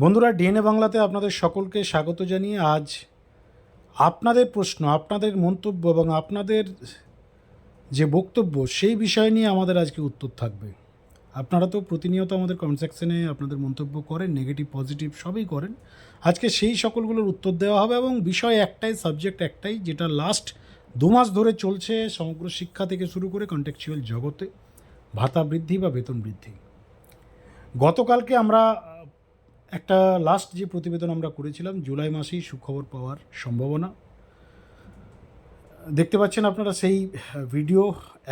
বন্ধুরা, ডিএনএ বাংলাতে আপনাদের সকলকে স্বাগত জানিয়ে আজ আপনাদের প্রশ্ন, আপনাদের মন্তব্য এবং আপনাদের যে বক্তব্য, সেই বিষয় নিয়ে আমাদের আজকে উত্তর থাকবে। আপনারা তো প্রতিনিয়ত আমাদের কমেন্ট সেকশনে আপনাদের মন্তব্য করেন নেগেটিভ পজিটিভ সবই করেন। আজকে সেই সকলগুলোর উত্তর দেওয়া হবে এবং বিষয় একটাই সাবজেক্ট একটাই, যেটা লাস্ট দু মাস ধরে চলছে সমগ্র শিক্ষা থেকে শুরু করে কন্টেকচুয়াল জগতে, ভাতা বৃদ্ধি বা বেতন বৃদ্ধি। গতকালকে আমরা একটা লাস্ট যে প্রতিবেদন আমরা করেছিলাম, জুলাই মাসেই সুখবর পাওয়ার সম্ভাবনা। দেখতে পাচ্ছেন আপনারা সেই ভিডিও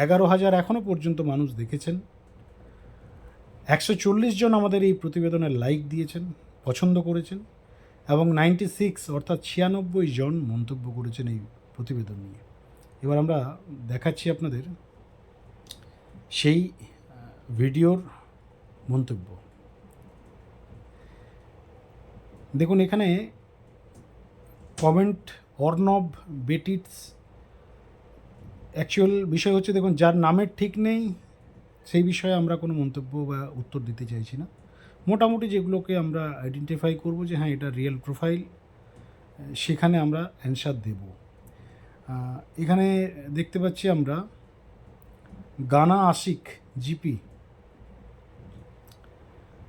এগারো হাজার এখনও পর্যন্ত মানুষ দেখেছেন। একশো চল্লিশ জন আমাদের এই প্রতিবেদনের লাইক দিয়েছেন, পছন্দ করেছেন, এবং নাইনটি সিক্স অর্থাৎ ছিয়ানব্বই জন মন্তব্য করেছেন এই প্রতিবেদন নিয়ে। এবার আমরা দেখাচ্ছি আপনাদের সেই ভিডিওর মন্তব্য। দেখুন, এখানে কমেন্ট অর্ণব বেটিটস অ্যাকচুয়াল বিষয় হচ্ছে, দেখুন, যার নামের ঠিক নেই, সেই বিষয়ে আমরা কোনো মন্তব্য বা উত্তর দিতে চাইছি না। মোটামুটি যেগুলোকে আমরা আইডেন্টিফাই করব যে হ্যাঁ এটা রিয়েল প্রোফাইল সেখানে আমরা অ্যান্সার দেব। এখানে দেখতে পাচ্ছি আমরা, গানা আশিক জিপি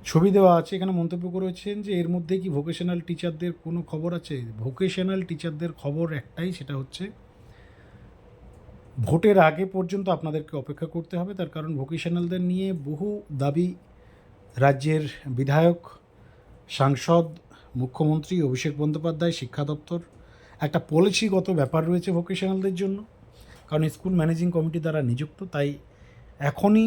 ছবি দেওয়া আছে, এখানে মন্তব্য করেছেন যে এর মধ্যে কি ভোকেশনাল টিচারদের কোনো খবর আছে? ভোকেশনাল টিচারদের খবর একটাই, সেটা হচ্ছে ভোটের আগে পর্যন্ত আপনাদেরকে অপেক্ষা করতে হবে। তার কারণ ভোকেশনালদের নিয়ে বহু দাবি রাজ্যের বিধায়ক, সাংসদ, মুখ্যমন্ত্রী, অভিষেক বন্দ্যোপাধ্যায়, শিক্ষা দপ্তর, একটা পলিসিগত ব্যাপার রয়েছে ভোকেশনালদের জন্য। কারণ স্কুল ম্যানেজিং কমিটি দ্বারা নিযুক্ত, তাই এখনই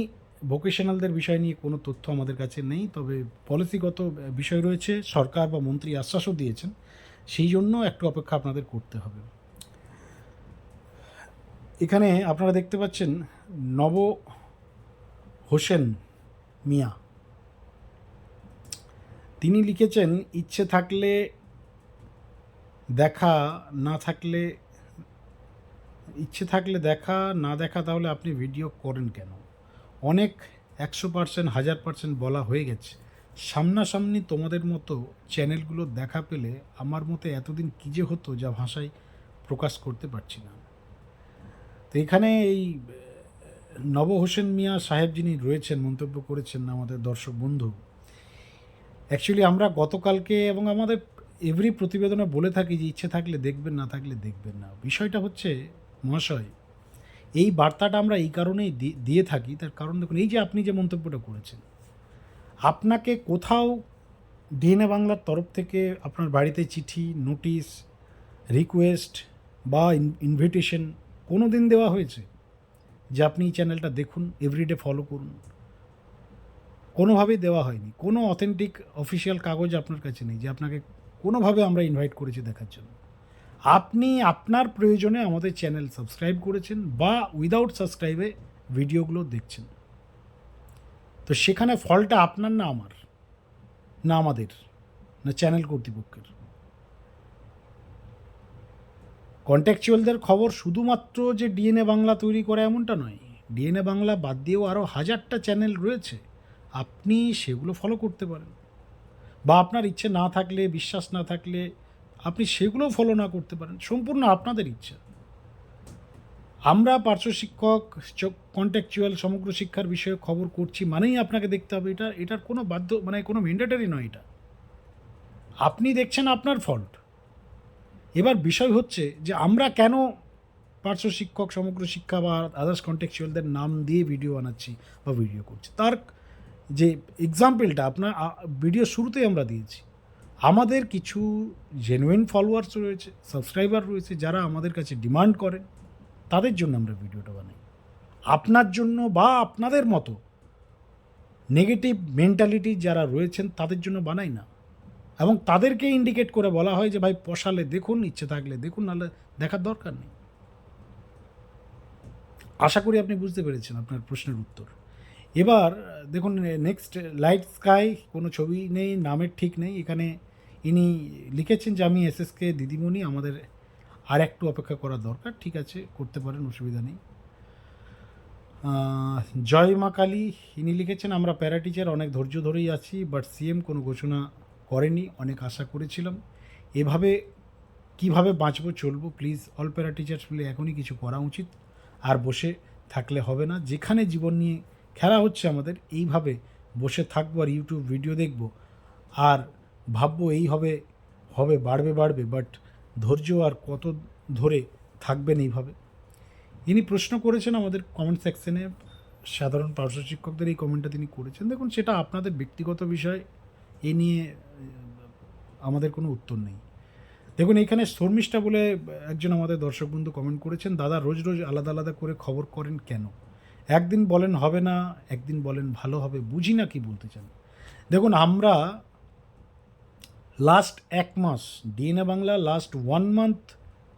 ভোকেশনালদের বিষয় নিয়ে কোনো তথ্য আমাদের কাছে নেই, তবে পলিসিগত বিষয় রয়েছে, সরকার বা মন্ত্রী আশ্বাসও দিয়েছেন। সেই জন্য একটু অপেক্ষা আপনাদের করতে হবে। এখানে আপনারা দেখতে পাচ্ছেন নব হোসেন মিয়া। তিনি লিখেছেন, ইচ্ছে থাকলে দেখা, না থাকলে, ইচ্ছে থাকলে দেখা, না দেখা তাহলে আপনি ভিডিও করেন কেন? অনেক একশো পার্সেন্ট হাজার পার্সেন্ট বলা হয়ে গেছে। সামনাসামনি তোমাদের মতো চ্যানেলগুলো দেখা পেলে আমার মতে এতদিন কী যে হতো যা ভাষায় প্রকাশ করতে পারছি না। তো এখানে এই নব হোসেন মিয়া সাহেব যিনি রয়েছেন, মন্তব্য করেছেন আমাদের দর্শক বন্ধু অ্যাকচুয়ালি আমরা গতকালকে এবং আমাদের এভরি প্রতিবেদনে বলে থাকি যে ইচ্ছে থাকলে দেখবেন, না থাকলে দেখবেন না। বিষয়টা হচ্ছে, মহাশয় এই বার্তাটা আমরা এই কারণেই দিয়ে থাকি, তার কারণ দেখুন, এই যে আপনি যে মন্তব্যটা করেছেন, আপনাকে কোথাও ডিএনএ বাংলার তরফ থেকে আপনার বাড়িতে চিঠি, নোটিশ, রিকোয়েস্ট বা ইনভিটেশন কোনো দিন দেওয়া হয়েছে? যে আপনি এই চ্যানেলটা দেখুন এভরিডে ফলো করুন। কোনোভাবেই দেওয়া হয়নি। কোনো অথেন্টিক অফিসিয়াল কাগজ আপনার কাছে নেই, যে আপনাকে কোনোভাবে আমরা ইনভাইট করেছি দেখার জন্য। আপনি আপনার প্রয়োজনে আমাদের চ্যানেল সাবস্ক্রাইব করেছেন বা উইদাউট সাবস্ক্রাইবে ভিডিওগুলো দেখছেন। তো সেখানে ফলটা আপনার না আমার, না আমাদের, না চ্যানেল কর্তৃপক্ষের। কন্ট্যাকচুয়ালদের খবর শুধুমাত্র যে ডিএনএ বাংলা তৈরি করে এমনটা নয় ডিএনএ বাংলা বাদ দিয়েও আরও হাজারটা চ্যানেল রয়েছে, আপনি সেগুলো ফলো করতে পারেন। বা আপনার ইচ্ছে না থাকলে, বিশ্বাস না থাকলে আপনি সেগুলো ফলো না করতে পারেন। সম্পূর্ণ আপনাদের ইচ্ছা। আমরা পার্শ্ব শিক্ষক কন্ট্যাকচুয়াল সমগ্র শিক্ষার বিষয়ে খবর করছি মানেই আপনাকে দেখতে হবে। এটা, এটার কোনো বাধ্য মানে কোনো ম্যান্ডেটারি নয় এটা। আপনি দেখছেন আপনার ফল্ট এবার বিষয় হচ্ছে যে আমরা কেন পার্শ্ব শিক্ষক, সমগ্র শিক্ষা বা আদার্স কন্টেক্সুয়ালদের নাম দিয়ে ভিডিও বানাচ্ছি বা ভিডিও করছি? তার যে এক্সাম্পলটা আপনার ভিডিও শুরুতেই আমরা দিয়েছি। আমাদের কিছু জেনুইন ফলোয়ার্স রয়েছে সাবস্ক্রাইবার রয়েছে, যারা আমাদের কাছে ডিমান্ড করেন, তাদের জন্য আমরা ভিডিওটা বানাই। আপনার জন্য বা আপনাদের মতো নেগেটিভ মেন্টালিটি যারা রয়েছেন, তাদের জন্য বানাই না। এবং তাদেরকে ইন্ডিকেট করে বলা হয় যে, ভাই পোষালে দেখুন, ইচ্ছে থাকলে দেখুন, নাহলে দেখার দরকার নেই। আশা করি আপনি বুঝতে পেরেছেন আপনার প্রশ্নের উত্তর। এবার, দেখুন নেক্সট লাইট স্কাই কোনো ছবি নেই, নামের ঠিক নেই, এখানে ইনি লিখেছেন যে আমি এসএসকে দিদিমণি, আমাদের আর একটু অপেক্ষা করা দরকার। ঠিক আছে, করতে পারেন, অসুবিধা নেই। জয় মা কালী, ইনি লিখেছেন, আমরা প্যারা টিচার, অনেক ধৈর্য ধরেই আছি বাট সিএম কোনো ঘোষণা করেনি, অনেক আশা করেছিলাম। এভাবে কীভাবে বাঁচবো, চলবো প্লিজ অল প্যারা টিচার্স বলে এখনই কিছু করা উচিত, আর বসে থাকলে হবে না। যেখানে জীবন নিয়ে খেলা হচ্ছে আমাদের, এইভাবে বসে থাকব আর ইউটিউব ভিডিও দেখব। আর ভাববো এই হবে হবে, বাড়বে বাড়বে বাট ধৈর্য আর কত ধরে থাকবেন এইভাবে? ইনি প্রশ্ন করেছেন আমাদের কমেন্ট সেকশনে সাধারণ পার্শ্ব শিক্ষকদের এই কমেন্টটা তিনি করেছেন। দেখুন, সেটা আপনাদের ব্যক্তিগত বিষয়, এ নিয়ে আমাদের কোনো উত্তর নেই। দেখুন এইখানে শর্মিষ্ঠা বলে একজন আমাদের দর্শক বন্ধু কমেন্ট করেছেন, দাদা, রোজ রোজ আলাদা আলাদা করে খবর করেন কেন? একদিন বলেন হবে না, একদিন বলেন ভালো হবে, বুঝি না কি বলতে চান। দেখুন, আমরা লাস্ট এক মাস DNA Bangla last one month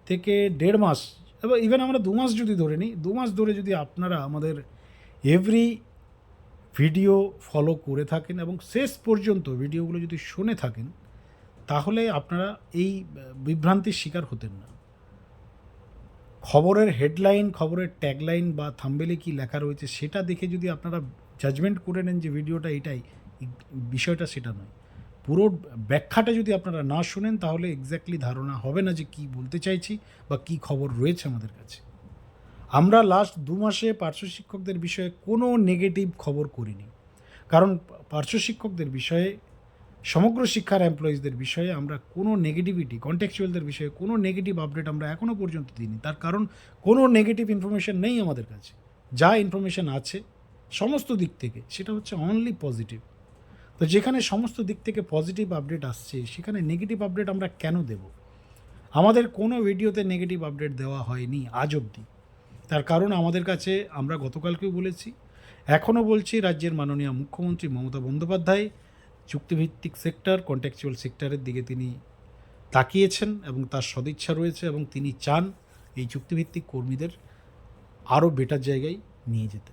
থেকে দেড় মাস, এবার ইভেন আমরা দু মাস যদি ধরে নিই, দু মাস ধরে যদি আপনারা আমাদের এভরি ভিডিও ফলো করে থাকেন এবং শেষ পর্যন্ত ভিডিওগুলো যদি শুনে থাকেন, তাহলে আপনারা এই বিভ্রান্তির শিকার হতেন না। খবরের হেডলাইন খবরের ট্যাগলাইন বা থাম্বেলে কি লেখা রয়েছে, সেটা দেখে যদি আপনারা জাজমেন্ট করে নেন যে ভিডিওটা এটাই, বিষয়টা সেটা নয়। পুরো ব্যাখ্যাটা যদি আপনারা না শুনেন, তাহলে এক্স্যাক্টলি ধারণা হবে না যে কি বলতে চাইছি বা কি খবর রয়েছে আমাদের কাছে। আমরা লাস্ট দু মাসে পার্শ্ব শিক্ষকদের বিষয়ে কোনো নেগেটিভ খবর করিনি। কারণ পার্শ্ব শিক্ষকদের বিষয়ে, সমগ্র শিক্ষার এমপ্লয়িজদের বিষয়ে আমরা কোনো নেগেটিভিটি কন্টেক্সুয়ালদের বিষয়ে কোনো নেগেটিভ আপডেট আমরা এখনও পর্যন্ত দিইনি। তার কারণ কোনো নেগেটিভ ইনফরমেশন নেই আমাদের কাছে। যা ইনফরমেশন আছে, সমস্ত দিক থেকে, সেটা হচ্ছে অনলি পজিটিভ তো যেখানে সমস্ত দিক থেকে পজিটিভ আপডেট আসছে, সেখানে নেগেটিভ আপডেট আমরা কেন দেব? আমাদের কোনো ভিডিওতে নেগেটিভ আপডেট দেওয়া হয়নি আজ অবধি। তার কারণ আমাদের কাছে আমরা গতকালকেও বলেছি, এখনও বলছি রাজ্যের মাননীয় মুখ্যমন্ত্রী মমতা বন্দ্যোপাধ্যায় চুক্তিভিত্তিক সেক্টর কন্ট্যাকচুয়াল সেক্টরের দিকে তিনি তাকিয়েছেন এবং তার সদিচ্ছা রয়েছে এবং তিনি চান এই চুক্তিভিত্তিক কর্মীদের আরও বেটার জায়গায় নিয়ে যেতে।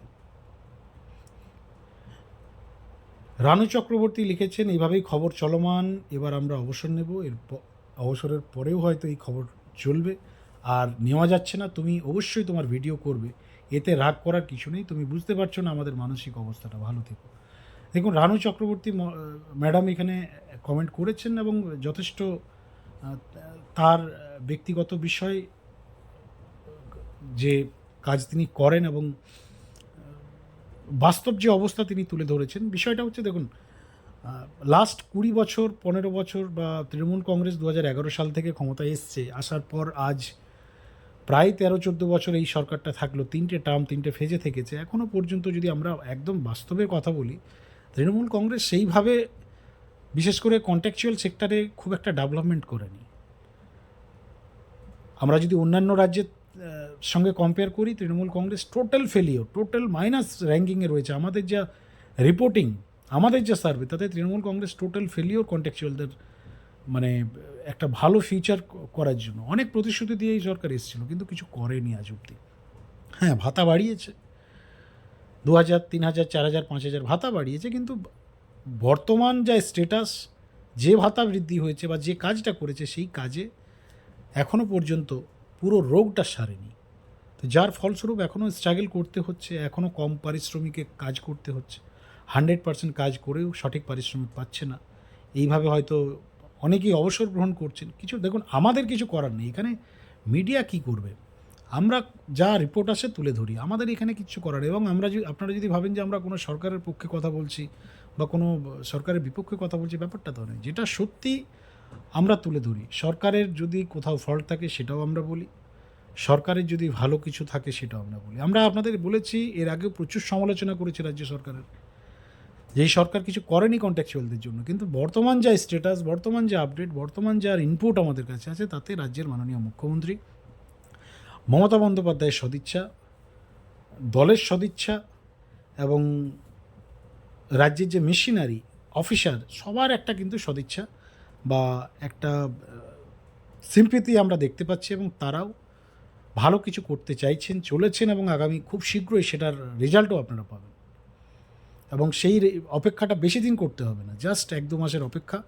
রানু চক্রবর্তী লিখেছেন, এইভাবেই খবর চলমান। এবার আমরা অবসর নেব। এর অবসরের পরেও হয়তো এই খবর চলবে। আর নেওয়া যাচ্ছে না। তুমি অবশ্যই তোমার ভিডিও করবে। এতে রাগ করার কিছু নেই। তুমি বুঝতে পারছ না আমাদের মানসিক অবস্থাটা। ভালো থেকো। দেখুন, রানু চক্রবর্তী ম্যাডাম এখানে কমেন্ট করেছেন এবং যথেষ্ট তার ব্যক্তিগত বিষয় যে কাজ তিনি করেন এবং বাস্তব যে অবস্থা তিনি তুলে ধরেছেন, বিষয়টা হচ্ছে দেখুন লাস্ট কুড়ি বছর, পনেরো বছর বা তৃণমূল কংগ্রেস দু এগারো সাল থেকে ক্ষমতায় এসছে, আসার পর আজ প্রায় তেরো, চোদ্দ বছর এই সরকারটা থাকল, তিনটে টার্ম, তিনটে ফেজে থেকেছে। এখনও পর্যন্ত যদি আমরা একদম বাস্তবের কথা বলি, তৃণমূল কংগ্রেস সেইভাবে বিশেষ করে কন্ট্যাকচুয়াল সেক্টরে খুব একটা ডেভেলপমেন্ট করেনি। আমরা যদি অন্যান্য রাজ্যের সঙ্গে কম্পেয়ার করি, Trinamool Congress total failure total minus র্যাঙ্কিংয়ে রয়েছে। আমাদের যা রিপোর্টিং আমাদের যা সার্ভে তাতে তৃণমূল কংগ্রেস টোটাল ফেলিওর কন্ট্যাকচুয়ালদের মানে একটা ভালো ফিউচার করার জন্য। অনেক প্রতিশ্রুতি দিয়ে এই সরকার এসেছিল, কিন্তু কিছু করেনি আজ অব্দি হ্যাঁ ভাতা বাড়িয়েছে। দু হাজার তিন হাজার চার হাজার পাঁচ হাজার ভাতা বাড়িয়েছে, কিন্তু বর্তমান যা স্টেটাস যে ভাতা বৃদ্ধি হয়েছে বা যে কাজটা করেছে, সেই কাজে এখনও পর্যন্ত পুরো রোগটা সারেনি। তো যার ফলস্বরূপ এখনও স্ট্রাগল করতে হচ্ছে, এখনও কম পারিশ্রমিকে কাজ করতে হচ্ছে হান্ড্রেড পার্সেন্ট কাজ করেও সঠিক পারিশ্রমিক পাচ্ছে না। এইভাবে হয়তো অনেকেই অবসর গ্রহণ করছেন। কিছু, দেখুন, আমাদের কিছু করার নেই। এখানে মিডিয়া কি করবে? আমরা যা রিপোর্ট আসে তুলে ধরি। আমাদের এখানে কিছু করার। এবং আমরা যদি, আপনারা যদি ভাবেন যে আমরা কোনো সরকারের পক্ষে কথা বলছি বা কোনো সরকারের বিপক্ষে কথা বলছি, ব্যাপারটা তো নয়। যেটা সত্যি আমরা তুলে ধরি। সরকারের যদি কোথাও ফল্ট থাকে, সেটাও আমরা বলি। সরকারের যদি ভালো কিছু থাকে সেটা আমরা বলি। আমরা আপনাদের বলেছি, এর আগে প্রচুর সমালোচনা করেছি রাজ্য সরকারের। যেই সরকার কিছু করেনি কন্ট্যাকচুয়ালদের জন্য, কিন্তু বর্তমান যা স্ট্যাটাস বর্তমান যে আপডেট বর্তমান যার ইনপুট আমাদের কাছে আছে, তাতে রাজ্যের মাননীয় মুখ্যমন্ত্রী, মমতা বন্দ্যোপাধ্যায়ের সদিচ্ছা, দলের সদিচ্ছা এবং রাজ্যের যে মেশিনারি অফিসার সবার একটা কিন্তু সদিচ্ছা বা একটা সিম্পিতি আমরা দেখতে পাচ্ছি এবং তারাও ভালো কিছু করতে চাইছেন, চলেছেন এবং আগামী খুব শীঘ্রই সেটার রেজাল্টও আপনারা পাবেন। এবং সেই অপেক্ষাটা বেশি দিন করতে হবে না, জাস্ট এক দু মাসের অপেক্ষা।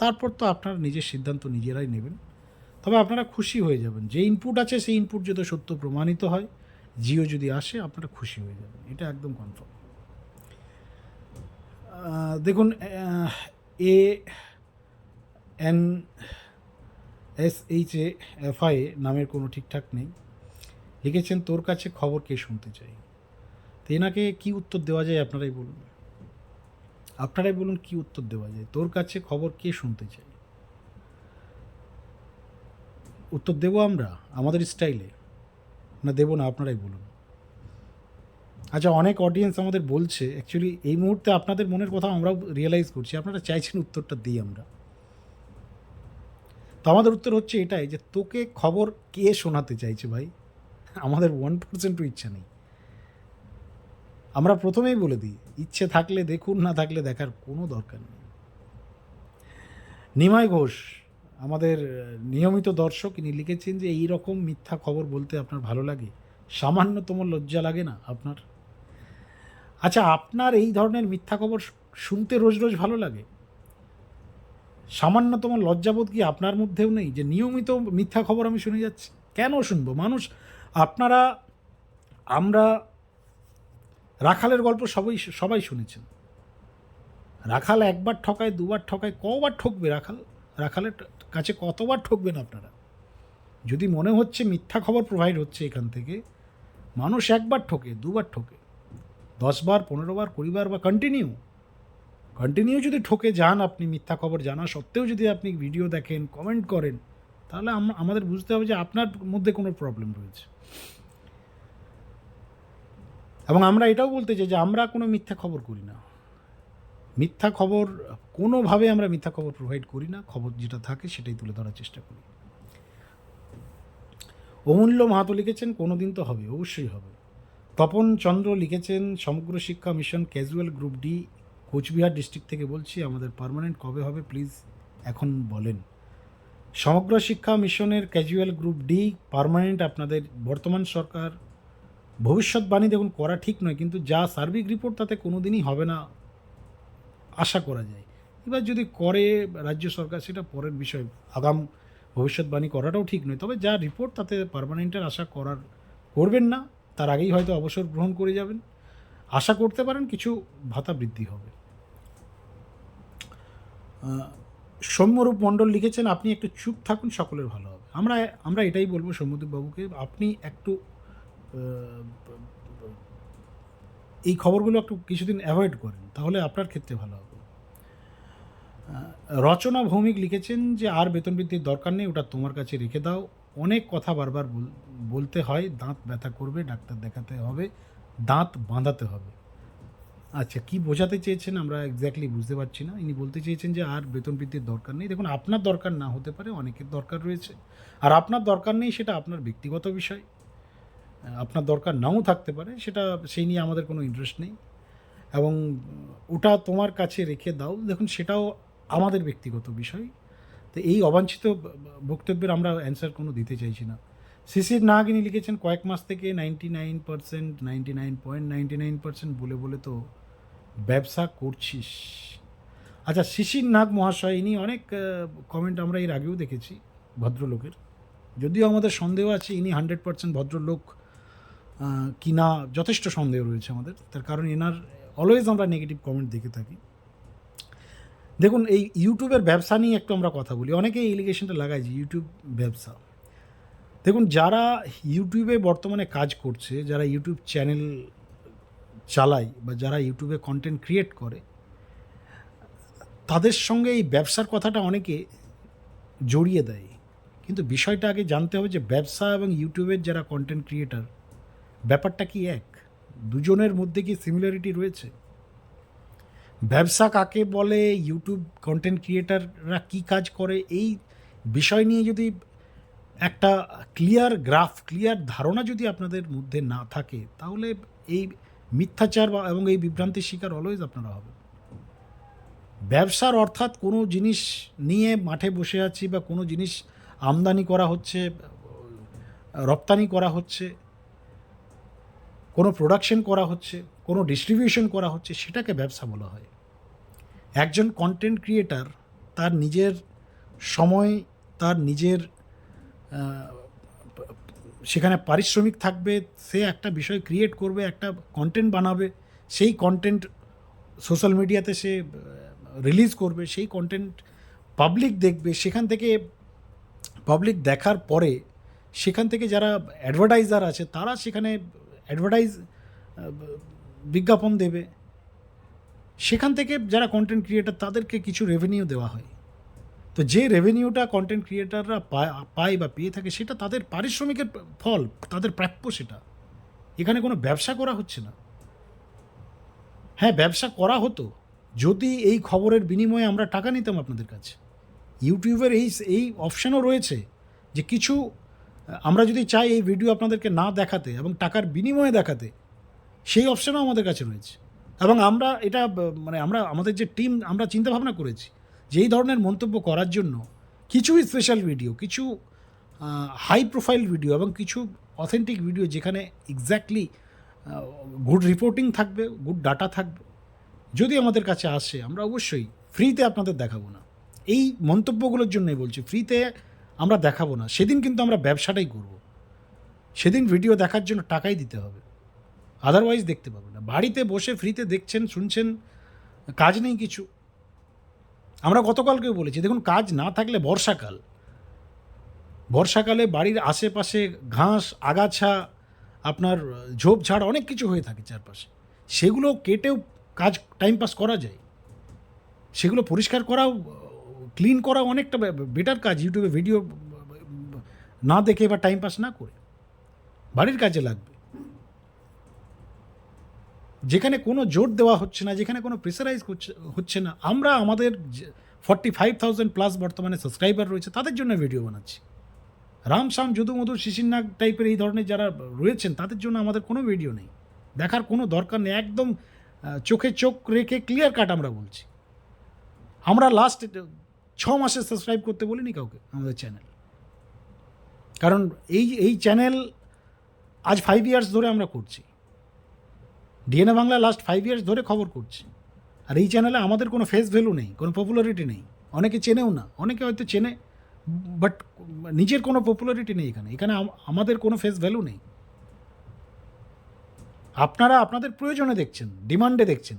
তারপর তো আপনারা নিজের সিদ্ধান্ত নিজেরাই নেবেন। তবে আপনারা খুশি হয়ে যাবেন, যে ইনপুট আছে সেই ইনপুট যদি সত্য প্রমাণিত হয়, জিও যদি আসে আপনারা খুশি হয়ে যাবেন, এটা একদম কনফার্ম দেখুন A N S H A F I নামের কোনো ঠিকঠাক নেই। লিখেছেন, তোর কাছে খবর কে শুনতে চাই? তো এনাকে কী উত্তর দেওয়া যায় আপনারাই বলুন। আপনারাই বলুন কি উত্তর দেওয়া যায়। তোর কাছে খবর কে শুনতে চাই? উত্তর দেবো আমরা, আমাদের স্টাইলে। না, দেবো না, আপনারাই বলুন। আচ্ছা অনেক অডিয়েন্স আমাদের বলছে অ্যাকচুয়ালি এই মুহূর্তে আপনাদের মনের কথা আমরাও রিয়েলাইজ করছি। আপনারা চাইছেন উত্তরটা দিই আমরা। তো আমাদের উত্তর হচ্ছে এটাই যে তোকে খবর কে শোনাতে চাইছে ভাই? আমাদের ওয়ান পার্সেন্টও ইচ্ছা নেই। আমরা প্রথমেই বলে দিই, ইচ্ছে থাকলে দেখুন, না থাকলে দেখার কোনো দরকার নেই। নিমাই ঘোষ, আমাদের নিয়মিত দর্শক, ইনি লিখেছেন যে এই রকম মিথ্যা খবর বলতে আপনার ভালো লাগে? সামান্যতম লজ্জা লাগে না আপনার? আচ্ছা আপনার এই ধরনের মিথ্যা খবর শুনতে রোজ রোজ ভালো লাগে? সামান্যতম লজ্জাবোধ কি আপনার মধ্যেও নেই? যে নিয়মিত মিথ্যা খবর আমি শুনে যাচ্ছি। কেন শুনব? মানুষ, আপনারা, আমরা রাখালের গল্প সবাই সবাই শুনেছেন। রাখাল একবার ঠকায়, দুবার ঠকায়, কবার ঠকবে রাখাল? রাখালের কাছে কতবার ঠকবেন আপনারা? যদি মনে হচ্ছে মিথ্যা খবর প্রোভাইড হচ্ছে এখান থেকে, মানুষ একবার ঠকে, দুবার ঠকে। দশবার পনেরো বার, কুড়ি বার বা কন্টিনিউ কন্টিনিউ যদি ঠকে যান, আপনি মিথ্যা খবর জানা সত্ত্বেও যদি আপনি ভিডিও দেখেন কমেন্ট করেন, তাহলে আমাদের বুঝতে হবে যে আপনার মধ্যে কোনো প্রবলেম রয়েছে। এবং আমরা এটাও বলতে চাই যে আমরা কোনো মিথ্যা খবর করি না। মিথ্যা খবর, কোনোভাবে আমরা মিথ্যা খবর প্রোভাইড করি না, খবর যেটা থাকে সেটাই তুলে ধরার চেষ্টা করি। অমূল্য মাহাতো লিখেছেন কোনো দিন তো হবে, অবশ্যই হবে। তপন চন্দ্র লিখেছেন, Samagra Shiksha mission casual group D Cooch Behar district থেকে বলছি, আমাদের পারমানেন্ট কবে হবে প্লিজ এখন বলেন। সমগ্র শিক্ষা মিশনের ক্যাজুয়াল গ্রুপ ডি পার্মানেন্ট আপনাদের বর্তমান সরকার, ভবিষ্যৎবাণী দেখুন করা ঠিক নয়, কিন্তু যা সার্বিক রিপোর্ট তাতে কোনো দিনই হবে না আশা করা যায়। এবার যদি করে রাজ্য সরকার, সেটা পরের বিষয়। আগাম ভবিষ্যৎবাণী করাটাও ঠিক নয়, তবে যা রিপোর্ট তাতে পারমানেন্টের আশা করার করবেন না, তার আগেই হয়তো অবসর গ্রহণ করে যাবেন। আশা করতে পারেন কিছু ভাতা বৃদ্ধি হবে। সৌম্যরূপ মণ্ডল লিখেছেন, আপনি একটু চুপ থাকুন, সকলের ভালো হবে। আমরা আমরা এটাই বলব বাবুকে আপনি একটু এই খবরগুলো একটু কিছুদিন অ্যাভয়েড করেন, তাহলে আপনার ক্ষেত্রে ভালো হবে। রচনা ভৌমিক লিখেছেন যে, আর বেতন বৃদ্ধির দরকার নেই, ওটা তোমার কাছে রেখে দাও। অনেক কথা বারবার বল- বলতে হয়, দাঁত ব্যথা করবে, ডাক্তার দেখাতে হবে, দাঁত বাঁধাতে হবে। আচ্ছা কি বোঝাতে চেয়েছেন? আমরা এক্স্যাক্টলি বুঝতে পারছি না। ইনি বলতে চেয়েছেন যে আর বেতন বৃদ্ধির দরকার নেই। দেখুন, আপনার দরকার না হতে পারে, অনেকের দরকার রয়েছে। আর আপনার দরকার নেই সেটা আপনার ব্যক্তিগত বিষয়। আপনার দরকার নাও থাকতে পারে, সেটা সেই নিয়ে আমাদের কোনো ইন্টারেস্ট নেই। এবং ওটা তোমার কাছে রেখে দাও। দেখুন, সেটাও আমাদের ব্যক্তিগত বিষয়। তো এই অবাঞ্ছিত বক্তব্যের আমরা অ্যান্সার কোনো দিতে চাইছি না। শিশির নাগিনী লিখেছেন, কয়েক মাস থেকে ninety nine percent ninety nine point ninety nine percent বলে বলে তো ব্যবসা করছিস? আচ্ছা শিশির নাগ মহাশয়, ইনি অনেক কমেন্ট আমরা এর আগেও দেখেছি ভদ্রলোকের। যদিও আমাদের সন্দেহ আছে ইনি হান্ড্রেড পার্সেন্ট ভদ্রলোক কি না যথেষ্ট সন্দেহ রয়েছে আমাদের। তার কারণ এনার অলওয়েজ আমরা নেগেটিভ কমেন্ট দেখে থাকি। দেখুন, এই ইউটিউবের ব্যবসা নিয়ে একটু আমরা কথা বলি। অনেকে এই এলিগেশনটা লাগায় যে ইউটিউব ব্যবসা। দেখুন, যারা ইউটিউবে বর্তমানে কাজ করছে, যারা ইউটিউব চ্যানেল চালায় বা যারা ইউটিউবে কন্টেন্ট ক্রিয়েট করে, তাদের সঙ্গে এই ব্যবসার কথাটা অনেকে জড়িয়ে দেয়। কিন্তু বিষয়টা আগে জানতে হবে যে ব্যবসা এবং ইউটিউবের যারা কন্টেন্ট ক্রিয়েটার ব্যাপারটা কি এক? দুজনের মধ্যে কি সিমিলারিটি রয়েছে? ব্যবসা কাকে বলে? ইউটিউব কন্টেন্ট ক্রিয়েটাররা কি কাজ করে? এই বিষয় নিয়ে যদি একটা ক্লিয়ার গ্রাফ ক্লিয়ার ধারণা যদি আপনাদের মধ্যে না থাকে, তাহলে এই মিথ্যাচার বা এবং এই বিভ্রান্তির শিকার অলওয়েজ আপনারা হবেন। ব্যবসার অর্থাৎ কোনো জিনিস নিয়ে মাঠে বসে আছি বা কোনো জিনিস আমদানি করা হচ্ছে, রপ্তানি করা হচ্ছে, কোনো প্রোডাকশন করা হচ্ছে, কোনো ডিস্ট্রিবিউশন করা হচ্ছে, সেটাকে ব্যবসা বলা হয়। একজন কন্টেন্ট ক্রিয়েটার তার নিজের সময়, তার নিজের সেখানে পারিশ্রমিক থাকবে, সে একটা বিষয় ক্রিয়েট করবে, একটা কন্টেন্ট বানাবে, সেই কন্টেন্ট সোশ্যাল মিডিয়াতে সে রিলিজ করবে, সেই কন্টেন্ট পাবলিক দেখবে, সেখান থেকে পাবলিক দেখার পরে সেখান থেকে যারা অ্যাডভার্টাইজার আছে, তারা সেখানে অ্যাডভার্টাইজ বিজ্ঞাপন দেবে। সেখান থেকে যারা কন্টেন্ট ক্রিয়েটার তাদেরকে কিছু রেভিনিউ দেওয়া হয়। তো যে রেভিনিউটা কন্টেন্ট ক্রিয়েটাররা পায় বা পেয়ে থাকে, সেটা তাদের পারিশ্রমিকের ফল, তাদের প্রাপ্য সেটা। এখানে কোনো ব্যবসা করা হচ্ছে না। হ্যাঁ ব্যবসা করা হতো। যদি এই খবরের বিনিময়ে আমরা টাকা নিতাম আপনাদের কাছে। ইউটিউবের এই এই অপশানও রয়েছে যে কিছু, আমরা যদি চাই এই ভিডিও আপনাদেরকে না দেখাতে এবং টাকার বিনিময়ে দেখাতে, সেই অপশানও আমাদের কাছে রয়েছে। এবং আমরা এটা মানে আমরা, আমাদের যে টিম আমরা চিন্তাভাবনা করেছি যে এই ধরনের মন্তব্য করার জন্য কিছু স্পেশাল ভিডিও কিছু হাই প্রোফাইল ভিডিও এবং কিছু অথেন্টিক ভিডিও যেখানে এক্স্যাক্টলি গুড রিপোর্টিং থাকবে গুড ডাটা থাকবে, যদি আমাদের কাছে আসে, আমরা অবশ্যই ফ্রিতে আপনাদের দেখাবো না। এই মন্তব্যগুলোর জন্যই বলছি ফ্রিতে আমরা দেখাবো না। সেদিন কিন্তু আমরা ব্যবসাটাই করব। সেদিন ভিডিও দেখার জন্য টাকাই দিতে হবে। আদারওয়াইজ দেখতে পাবেন না। বাড়িতে বসে ফ্রিতে দেখছেন, শুনছেন, কাজ নেই কিছু। আমরা গতকালকেও বলেছি, দেখুন, কাজ না থাকলে বর্ষাকাল। বর্ষাকালে বাড়ির আশেপাশে ঘাস, আগাছা, আপনার ঝোপঝাড় অনেক কিছু হয়ে থাকে চারপাশে। সেগুলো কেটেও কাজ টাইম পাস করা যায়। সেগুলো পরিষ্কার করাও ক্লিন করা অনেকটা বেটার কাজ ইউটিউবে ভিডিও না দেখে বা টাইম পাস না করে। বাড়ির কাজে লাগবে। যেখানে কোনো জোর দেওয়া হচ্ছে না, যেখানে কোনো প্রেসারাইজ হচ্ছে না, আমরা আমাদের ফর্টি ফাইভ থাউজেন্ড প্লাস বর্তমানে সাবস্ক্রাইবার রয়েছে, তাদের জন্য ভিডিও বানাচ্ছি। রাম শাম যদু মধুর শিশিরনাগ টাইপের এই ধরনের যারা রয়েছেন, তাদের জন্য আমাদের কোনো ভিডিও নেই। দেখার কোনো দরকার নেই, একদম চোখে চোখ রেখে ক্লিয়ার কাট আমরা বলছি। আমরা লাস্ট ছ মাসে সাবস্ক্রাইব করতে বলিনি কাউকে আমাদের চ্যানেল কারণ এই এই চ্যানেল আজ ফাইভ ইয়ার্স ধরে আমরা করছি। DNA Bangla last five years ধরে খবর করছি। আর এই চ্যানেলে আমাদের কোনো ফেস ভ্যালু নেই, কোনো পপুলারিটি নেই। অনেকে চেনেও না, অনেকে হয়তো চেনে বাট নিজের কোনো পপুলারিটি নেই এখানে। এখানে আমাদের কোনো ফেস ভ্যালু নেই। আপনারা আপনাদের প্রয়োজনে দেখছেন ডিমান্ডে দেখছেন।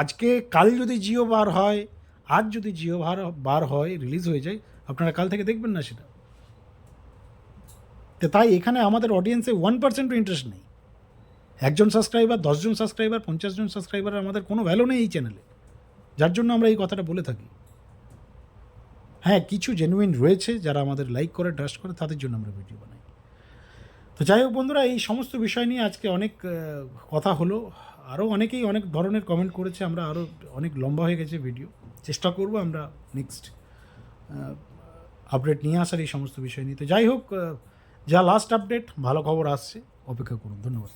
আজকে কাল যদি জিও বার হয়, আজ যদি জিও বার বার হয় রিলিজ হয়ে যায়, আপনারা কাল থেকে দেখবেন না সেটা। তো তাই এখানে আমাদের অডিয়েন্সে ওয়ান পার্সেন্টও ইন্টারেস্ট নেই। একজন সাবস্ক্রাইবার দশজন সাবস্ক্রাইবার পঞ্চাশ জন সাবস্ক্রাইবার আমাদের কোনো ভ্যালু নেই এই চ্যানেলে যার জন্য আমরা এই কথাটা বলে থাকি। হ্যাঁ কিছু জেনুইন রয়েছে যারা আমাদের লাইক করে ট্রাস্ট করে, তাদের জন্য আমরা ভিডিও বানাই। তো যাই হোক বন্ধুরা, এই সমস্ত বিষয় নিয়ে আজকে অনেক কথা হলো। আরও অনেকেই অনেক ধরনের কমেন্ট করেছে, আমরা আরও অনেক লম্বা হয়ে গেছে ভিডিও চেষ্টা করব আমরা নেক্সট আপডেট নিয়ে আসার এই সমস্ত বিষয় নিয়ে। তো যাই হোক যা লাস্ট আপডেট ভালো খবর আসছে। অপেক্ষা করুন। ধন্যবাদ।